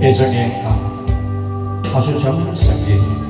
예정의 강 가수 정성기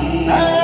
Amen.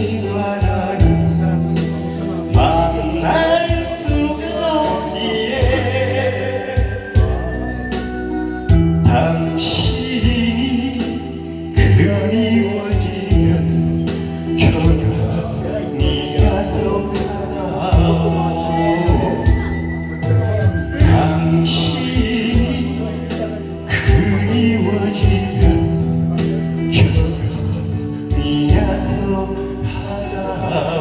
Shiva Nadu love.